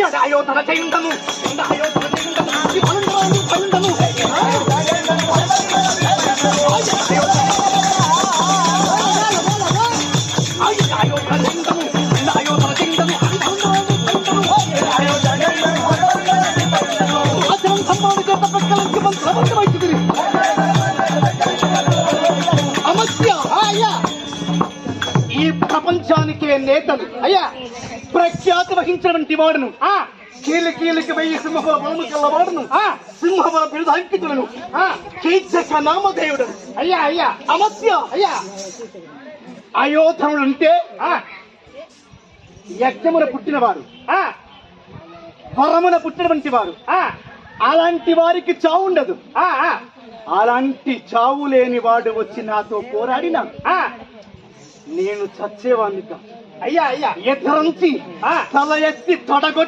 Ada ayah, orang terlalu. రాజ్యానికి నేతలు. అయ్యా ప్రఖ్యాతి వహించినటువంటి వాడును. ఆ కీలు కీలుకి వెయ్యి సింహముల బలము కలవాడును ఆ. సింహముల బిరుద ఆ. కీచక నామదేవుడు అయ్యా అయ్యా. అమస్య అయ్యా. అయోధనుడు అంటే ఆ యజ్ఞమున పుట్టినవారు. ఆ వరమున పుట్టినటువంటి వారు. ఆ అలాంటి వారికి చావు ఉండదు. ఆ అలాంటి చావు లేని వాడు వచ్చి నాతో పోరాడినా. నేను చచ్చేవాడిని అయ్యా అయ్యా. ఎదురించి తల ఎత్తి తొడగొ